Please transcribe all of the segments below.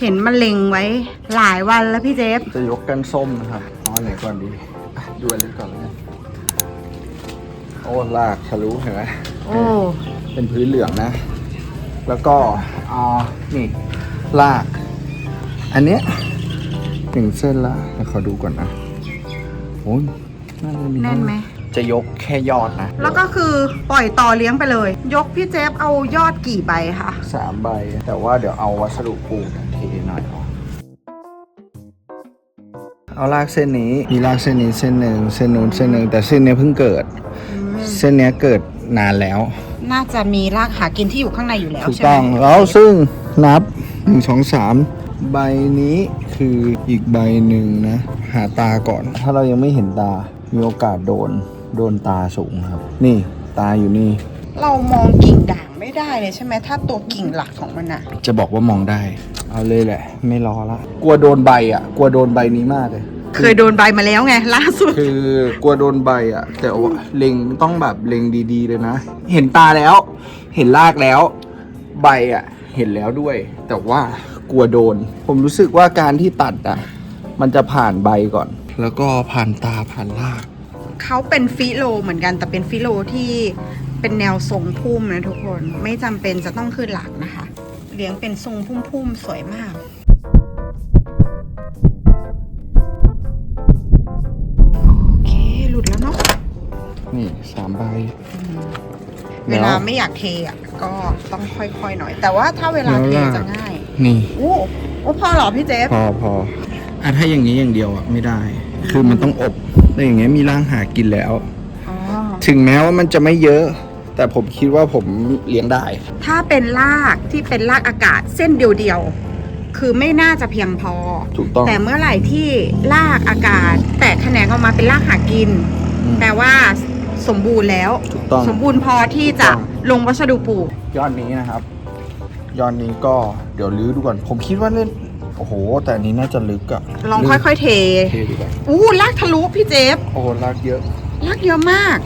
เห็นมันเล็งไว้หลายวันแล้วพี่เจฟ จะยกกันส้มนะครับเอาอันไหนก่อนดีอะดูอันนี้ก่อนเลยกันโอ้ลากทะลุเห็นไหมโอ้ เป็นพื้นเหลืองนะ แล้วก็เอานี่ลาก อันเนี้ยหนึ่งเส้นละเดี๋ยวขอดูก่อนนะโอ้ยน่าจะมีแน่นไหม จะยกแค่ยอดนะแล้วก็คือปล่อยต่อเลี้ยงไปเลย ยกพี่เจฟเอายอดกี่ใบคะสามใบ แต่ว่าเดี๋ยวเอาวัสดุปลูกเทหน่อยเอาลากเส้นนี้มีลากเส้นนี้เส้นหนึ่งเส้นนู้นเส้นหนึ่งแต่เส้นเนี้ยเพิ่งเกิด เส้นเนี้ยเกิดนานแล้ว น่าจะมีรากหากินที่อยู่ข้างในอยู่แล้วถูกใช่ไหต้องแล้วซึ่งนับหนึ่งสองสามใบนี้คืออีกใบหนึ่งนะ หาตาก่อน ถ้าเรายังไม่เห็นตามีโอกาสโดนโดนตาสูงครับ นี่ตาอยู่นี่ เรามองกิ่งด่างไม่ได้เลยใช่ไหมถ้าตัวกิ่งหลักของมันอะจะบอกว่ามองได้ เอาเลยแหละ ไม่รอละ กลัวโดนใบอะ กลัวโดนใบนี้มากเลย เคยโดนใบมาแล้วไงล่าสุด คือกลัวโดนใบอะ แต่ว่าเล็งต้องแบบเล็งดีๆเลยนะ เห็นตาแล้ว เห็นรากแล้ว ใบอะ เห็นแล้วด้วย แต่ว่ากลัวโดน ผมรู้สึกว่าการที่ตัดอะ มันจะผ่านใบก่อน แล้วก็ผ่านตาผ่านราก เขาเป็นฟิโลเหมือนกันแต่เป็นฟิโลที่เป็นแนวทรงพุ่มนะทุกคนไม่จำเป็นจะต้องขึ้นหลักนะคะ เลี้ยงเป็นทรงพุ่มๆ สวยมากโอเคหลุดแล้วเนาะนี่สามใบเวลาไม่อยากเทอะก็ต้องค่อยๆหน่อย แต่ว่าถ้าเวลาเทจะง่าย นี่โอ้โอ้พอเหรอพี่เจฟพอพออะถ้าอย่างนี้อย่างเดียวอะไม่ได้ คือมันต้องอบแต่อย่างเงี้ยมีร่างหากินแล้วอ๋อถึงแม้ว่ามันจะไม่เยอะ แต่ผมคิดว่าผมเลี้ยงได้ ถ้าเป็นรากที่เป็นรากอากาศเส้นเดียวๆ คือไม่น่าจะเพียงพอ ถูกต้อง แต่เมื่อไหร่ที่รากอากาศ แตกแขนงออกมาเป็นรากหากิน อืม แปลว่าสมบูรณ์แล้ว ถูกต้อง สมบูรณ์พอที่จะถูกต้องลงวัสดุปลูก ยอดนี้นะครับ ยอดนี้ก็เดี๋ยวลื้อดูก่อน ผมคิดว่าเล่นโอ้โห แต่อันนี้น่าจะลึกอะลองค่อยๆเทๆเทดีกว่าอู้รากทะลุพี่เจฟ โอ้โหลากเยอะรากเยอะมาก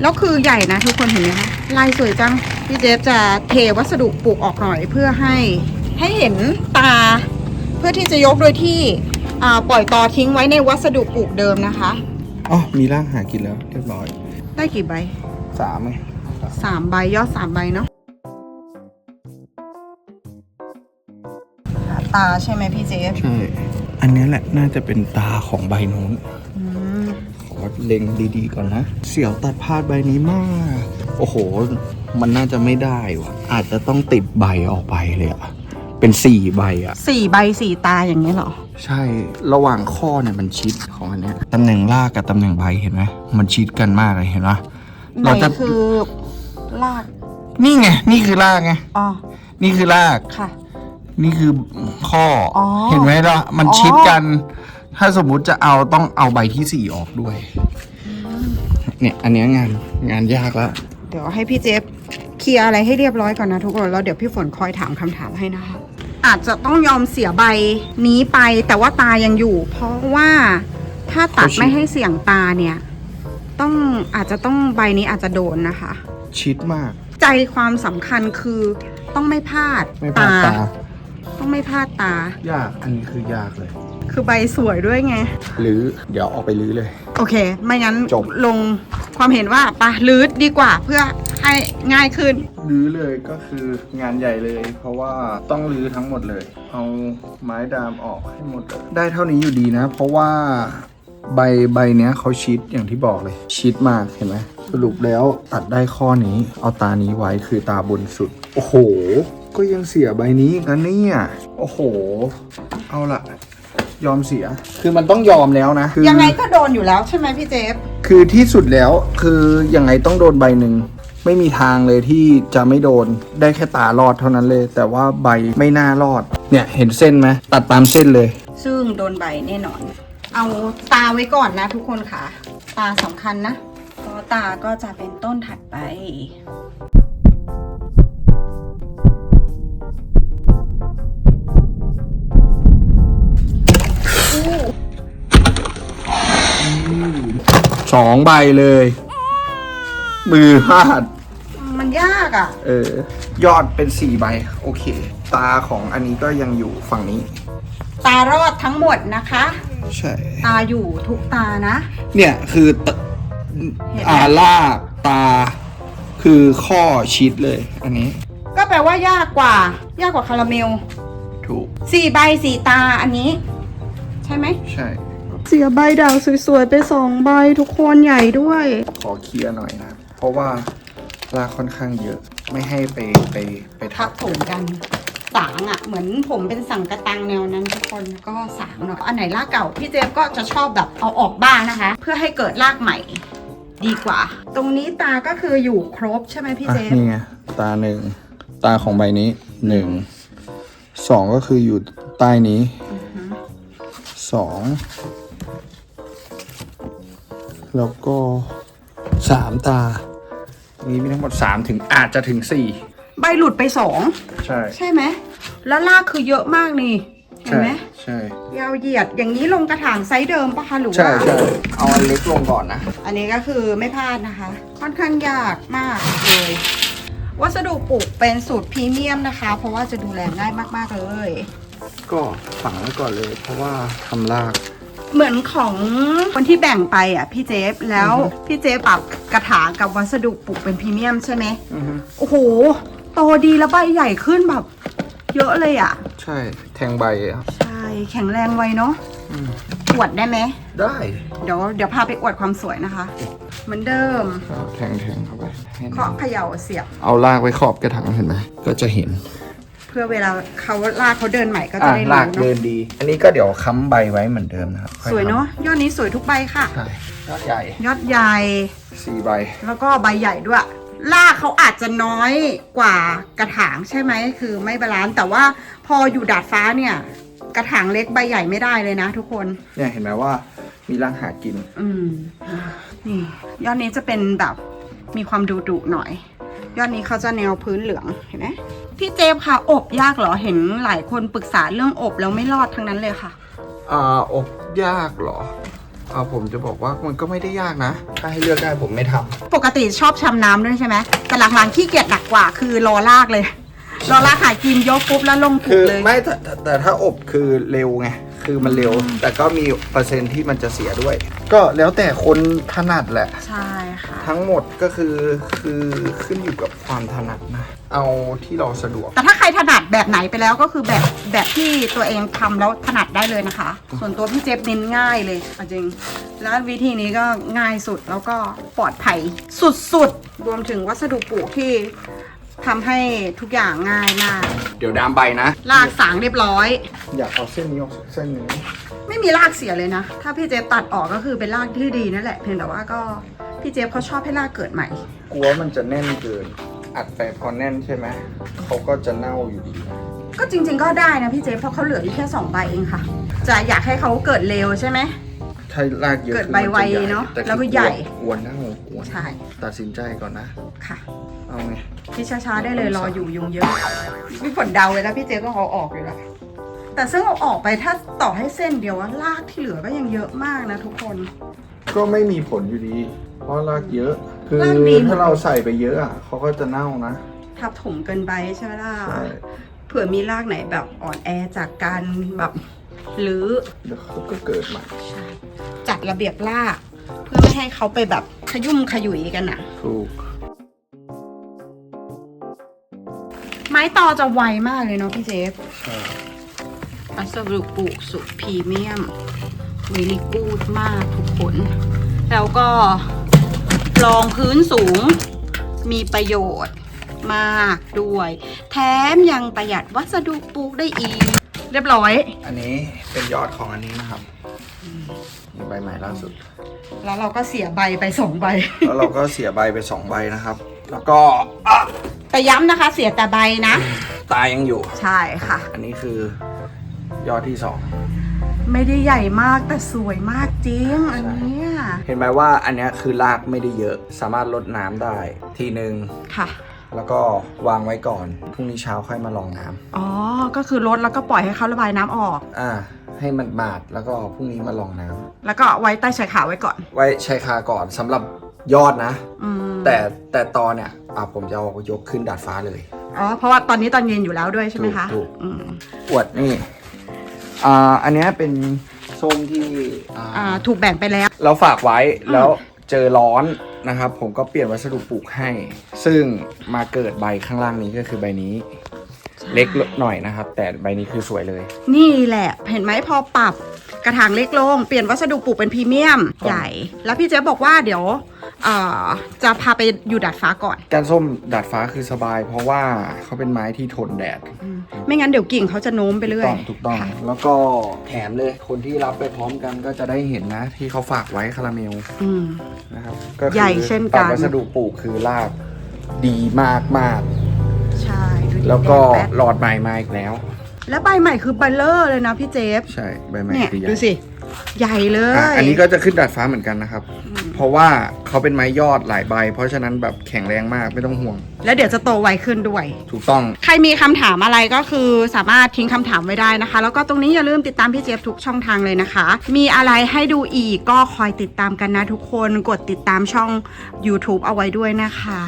แล้วคือใหญ่นะทุกคนเห็นไหมคะลายสวยจัง พี่เจฟจะเทวัสดุปลูกออกหน่อยเพื่อให้ให้เห็นตา เพื่อที่จะยกโดยที่อ่าปล่อยตอทิ้งไว้ในวัสดุปลูกเดิมนะคะอ๋อมีร่างหากินแล้วเรียบร้อย ได้กี่ใบสามไงสามใบยอดสามใบเนาะหาตาใช่ไหมพี่เจฟใช่ อันนี้แหละน่าจะเป็นตาของใบนู้นอืมขอ เล็งดีๆก่อนนะ เสี่ยวตัดพลาดใบนี้มาก โอ้โห มันน่าจะไม่ได้ว่ะ อาจจะต้องติดใบออกไปเลยอะเป็นสี่ใบอะสี่ใบสี่ตาอย่างนี้ยเหรอ ใช่ ระหว่างข้อเนี่ยมันชิดของอันเนี้ยตำแหน่งรากกับตำแหน่งใบเห็นไหมมันชิดกันมากเลยเห็นปะไหนเราจะคือ ลาก นี่ไง นี่คือรากไง อ๋อ นี่คือราก ค่ะ นี่คือข้อออเห็นไหมล่ะ มันอ๋อชิดกัน ถ้าสมมุติจะเอาต้องเอาใบที่สี่ออกด้วย เนี่ยอันเนี้ยงานงานยากแล้ว เดี๋ยวให้พี่เจฟเคลียร์อะไรให้เรียบร้อยก่อนนะทุกคนแล้วเดี๋ยวพี่ฝนคอยถามคำถามให้นะคะ อาจจะต้องยอมเสียใบนี้ไป แต่ว่าตายังอยู่ เพราะว่าถ้าตัดเขาฉีดไม่ให้เสี่ยงตาเนี่ย ต้องอาจจะต้องใบนี้อาจจะโดนนะคะ ชิดมาก ใจความสำคัญคือต้องไม่พลาดไม่พลาดตา ต้องไม่พลาดตา ยากอันนี้คือยากเลย คือใบสวยด้วยไง หรือเดี๋ยวออกไปลื้อเลย โอเค ไม่งั้นจบ ลงความเห็นว่าปะลื้อดีกว่าเพื่อให้ง่ายขึ้น รื้อเลยก็คืองานใหญ่เลย เพราะว่าต้องรื้อทั้งหมดเลย เอาไม้ดามออกให้หมดเลยได้เท่านี้อยู่ดีนะ เพราะว่าใบใบเนี้ยเขาชิดอย่างที่บอกเลย ชิดมากเห็นไหมสรุปแล้วตัดได้ข้อนี้ เอาตานี้ไว้คือตาบนสุด โอ้โห ก็ยังเสียใบนี้อีกนะเนี่ยโอ้โห เอาละ ยอมเสีย คือมันต้องยอมแล้วนะคือยังไงก็โดนอยู่แล้วใช่ไหมพี่เจฟคือที่สุดแล้วคือยังไงต้องโดนใบหนึ่งไม่มีทางเลยที่จะไม่โดนได้แค่ตารอดเท่านั้นเลย แต่ว่าใบไม่น่ารอด เนี่ยเห็นเส้นไหมตัดตามเส้นเลย ซึ่งโดนใบแน่นอน เอาตาไว้ก่อนนะทุกคนค่ะ ตาสำคัญนะเพราะตาก็จะเป็นต้นถัดไป องใบเลย มือพลาด มันยากอะ่ะ เออ ยอดเป็นสี่ใบ โอเค ตาของอันนี้ก็ยังอยู่ฝั่งนี้ ตารอดทั้งหมดนะคะ ใช่ ตาอยู่ทุกตานะ เนี่ยคือตเห็นไหมอาลากตา คือข้อชิดเลย อันนี้ ก็แปลว่ายากกว่า ยากกว่าคาราเมล ถูกสี่ใบสี่ตาอันนี้ ใช่ไหม ใช่ เสียใบดาวสวยๆ ไปสองใบทุกคนใหญ่ด้วย ขอเคลียร์หน่อยนะ เพราะว่าลากค่อนข้างเยอะ ไม่ให้ไปไปไปทัทับบถมกัน สางอะ่ะ เหมือนผมเป็นสังกะตังแนวนั้นทุกคนก็สางหน่อยอันไหนรากเก่าพี่เจฟก็จะชอบแบบเอาออกบ้างนะคะ เพื่อให้เกิดรากใหม่ ดีกว่า ตรงนี้ตาก็คืออยู่ครบใช่ไหมพี่อะเจฟนี่ไงตาหนึ่งตาของใบนี้หนึ่งสองก็คืออยู่ใต้นี้อือฮึสอง แล้วก็สามตานี้มีทั้งหมดสามถึงอาจจะถึงสี่ใบหลุดไปสองใช่ใช่ไหมแล้วรากคือเยอะมากนี่เห็นไหมใช่ยาวเหยียดอย่างนี้ลงกระถางไซส์เดิมปะคะหรือใช่ว่าใช่เอาอันเล็กลงก่อนนะ อันนี้ก็คือไม่พลาดนะคะ ค่อนข้างยากมากเลยวัสดุปลูกเป็นสูตรพรีเมียมนะคะ เพราะว่าจะดูแลง่ายมากๆเลย ก็ฝังไว้ก่อนเลย เพราะว่าทำราก เหมือนของคนที่แบ่งไปอะพี่เจฟแล้วอือฮึพี่เจฟปรับกระถางกับวัสดุปลูกเป็นพรีเมียมใช่ไหมอือฮึโอ้โหโตดีแล้วใบใหญ่ขึ้นแบบ เยอะเลยอะ ใช่แทงใบอะใช่แข็งแรงไวเนาะอืมอวดได้ไหมได้เดี๋ยวเดี๋ยวพาไปอวดความสวยนะคะ เหมือนเดิมก็แทงแทงเข้าไปให้เคาะเขย่าเสียบเอาลากไว้ขอบกระถางเห็นไหมก็จะเห็นเพื่อเวลาเขาลากเขาเดินใหม่ก็จะอะได้ลารู้กเดิเนาะนดี อันนี้ก็เดี๋ยวค้ำใบไว้เหมือนเดิมนะครับค่อสวยเนาะยอดนี้สวยทุกใบค่ะใช่ยอดใหญ่ยอดใหญ่ สี่ใบ แล้วก็ใบใหญ่ด้วยรากเขาอาจจะน้อยกว่ากระถางใช่ไหมคือไม่บาลานซ์แต่ว่าพออยู่ดาดฟ้าเนี่ย กระถางเล็กใบใหญ่ไม่ได้เลยนะทุกคน เนี่ยเห็นไหมว่ามีรากหากิน อืมนี่ยอดนี้จะเป็นแบบมีความดุดุๆหน่อย ยอดนี้เขาจะแนวพื้นเหลืองเห็นไหมพี่เจฟค่ะอบยากเหรอเห็นหลายคนปรึกษาเรื่องอบแล้วไม่รอดทั้งนั้นเลยค่ะอ่าอบยากเหรออ่าผมจะบอกว่ามันก็ไม่ได้ยากนะ ถ้าให้เลือกได้ผมไม่ทำปกติชอบชำน้ำด้วยใช่ไหมแต่หลังๆขี้เกียจหนักกว่าคือรอลากเลยรอลากหากินยกปุ๊บแล้วลงปลูคืกอเลย ไม่แต่แต่แต่ถ้าอบคือเร็วไง คือมันเร็ว แต่ก็มีเปอร์เซ็นต์ที่มันจะเสียด้วย ก็แล้วแต่คนถนัดแหละ ใช่ค่ะ ทั้งหมดก็คือคือขึ้นอยู่กับความถนัดนะ เอาที่เราสะดวก แต่ถ้าใครถนัดแบบไหนไปแล้วก็คือแบบแบบที่ตัวเองทำแล้วถนัดได้เลยนะคะ ส่วนตัวพี่เจฟเน้นง่ายเลยเอาจริง แล้ววิธีนี้ก็ง่ายสุดแล้วก็ปลอดภัยสุดๆ รวมถึงวัสดุปลูกที่ ทำให้ทุกอย่างง่ายมาก เดี๋ยวดามใบนะลากสางเรียบร้อย อยากเอาเส้นนี้ออกสักเส้นหนึ่งไม่มีรากเสียเลยนะ ถ้าพี่เจฟตัดออกก็คือเป็นรากที่ดีนั่นแหละ เพียงแต่ว่าก็พี่เจฟเขาชอบให้รากเกิดใหม่ กลัวมันจะแน่นเกิน อัดไปพอแน่นใช่ไหมเขาก็จะเน่าอยู่ดี ก็จริง ๆ ก็ได้นะพี่เจฟเพราะเขาเหลืออยู่แค่สองใบเองค่ะ จะอยากให้เขาเกิดเร็วใช่ไหม ถ้ารากเยอะเกิดใบไวขึ้นมันจเนอะแต่แล้วก็ใหญ่กลัวเน่ากลัวใช่ตัดสินใจก่อนนะ ค่ะเอาไง พี่ช้าๆได้เลยรออยู่ยุงเยอะมีผลเดาเลยนะพี่เจฟต้องเอาออกอยู่แล้วแต่ซึ่งเอาออกไปถ้าต่อให้เส้นเดียวว่ารากที่เหลือก็ยังเยอะมากนะทุกคน ก็ไม่มีผลอยู่ดี เพราะรากเยอะ คือรากดีหมดถ้าเราใส่ไปเยอะอะเขาก็จะเน่านะทับถมเกินไปใช่ไหมล่ะ ใช่เผื่อมีรากไหนแบบอ่อนแอจากการแบบ หรือเดี๋ยวเขาก็เกิดใหม่จัดระเบียบรากเพื่อไม่ให้เขาไปแบบขยุ่มขยุยกันน่ะถูก ไม้ตอจะไวมากเลยเนาะพี่เจฟใช่วัสดุปลูกสุดพรีเมียมวิลิกูดมากทุกคน แล้วก็รองพื้นสูงมีประโยชน์มากด้วย แถมยังประหยัดวัสดุปลูกได้อีก เรียบร้อย อันนี้เป็นยอดของอันนี้นะครับนี่ใบใหม่ล่าสุด แล้วเราก็เสียใบไปสองใบ แล้วเราก็เสียใบไปสองใบนะครับ แล้วก็อะแต่ย้ำนะคะเสียแต่ใบนะ ตายังอยู่ ใช่ค่ะ อันนี้คือยอดที่สองไม่ได้ใหญ่มากแต่สวยมากจริงอันเนี้ยเห็นไหมว่าอันเนี้ยคือรากไม่ได้เยอะ สามารถลดน้ำได้ทีหนึ่งค่ะ แล้วก็วางไว้ก่อนพรุ่งนี้เช้าค่อยมาลองน้ำอ๋อ ก็คือลดแล้วก็ปล่อยให้เขาระบายน้ำออก อ่า ให้มันมาดแล้วก็พรุ่งนี้มาลองน้ำแล้วก็ไว้ใต้ชายขาไว้ก่อน ไว้ใช้คาก่อนสำหรับยอดนะ อืมแต่แต่ตอนเนี่ยอะผมจะเอายกขึ้นดาดฟ้าเลย อ๋อ เพราะว่าตอนนี้ตอนเย็นอยู่แล้วด้วยใช่ไหมคะถูกอืมอวดนี่อ่าอันเนี้ยเป็นส้มที่อ่าอ่าถูกแบ่งไปแล้ว เราฝากไว้แล้วเจอร้อน นะครับ ผมก็เปลี่ยนวัสดุปลูกให้ ซึ่งมาเกิดใบข้างล่างนี้ก็คือใบนี้ เล็กหน่อยนะครับ แต่ใบนี้คือสวยเลย นี่แหละ เห็นไหมพอปรับกระถางเล็กลง เปลี่ยนวัสดุปลูกเป็นพรีเมียมครับใหญ่ แล้วพี่เจ๊บอกว่าเดี๋ยว เอ่อจะพาไปอยู่ดาดฟ้าก่อน การส้มดาดฟ้าคือสบาย เพราะว่าเขาเป็นไม้ที่ทนแดดไม่งั้นเดี๋ยวกิ่งเขาจะโน้มไปถูกเรื่อยต้องถูกต้อง แล้วก็แถมเลย คนที่รับไปพร้อมกันก็จะได้เห็นนะ ที่เขาฝากไว้คาราเมลอืม นะครับก็คือใหญ่เช่นกันปรับวัสดุปลูกคือรากดีมากมากใช่ดูดิๆแล้วก็แดงแป๊ดหลอดใหม่มาอีกแล้ว แล้วใบใหม่คือใบเลอร์เลยนะพี่เจฟใช่ใบใหม่เนี่ยคือใหญ่ดูสิ ใหญ่เลอะย อันนี้ก็จะขึ้นดาดฟ้าเหมือนกันนะครับเพราะว่าเขาเป็นไม้ยอดหลายใบ เพราะฉะนั้นแบบแข็งแรงมากไม่ต้องห่วง แล้วเดี๋ยวจะโตไวขึ้นด้วย ถูกต้อง ใครมีคำถามอะไรก็คือสามารถทิ้งคำถามไว้ได้นะคะ แล้วก็ตรงนี้อย่าลืมติดตามพี่เจี๊ยบทุกช่องทางเลยนะคะ มีอะไรให้ดูอีกก็คอยติดตามกันนะทุกคนกดติดตามช่อง YouTube เอาไว้ด้วยนะคะ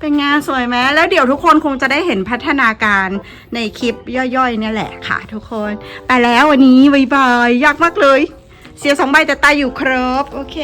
เป็นงานสวยไหมแล้วเดี๋ยวทุกคนคงจะได้เห็นพัฒนาการในคลิปย่อยๆเนี่ยแหละค่ะ ทุกคน ไปแล้ววันนี้บายบายยากมากเลย เสียสองใบแต่ตายอยู่ครบ โอเค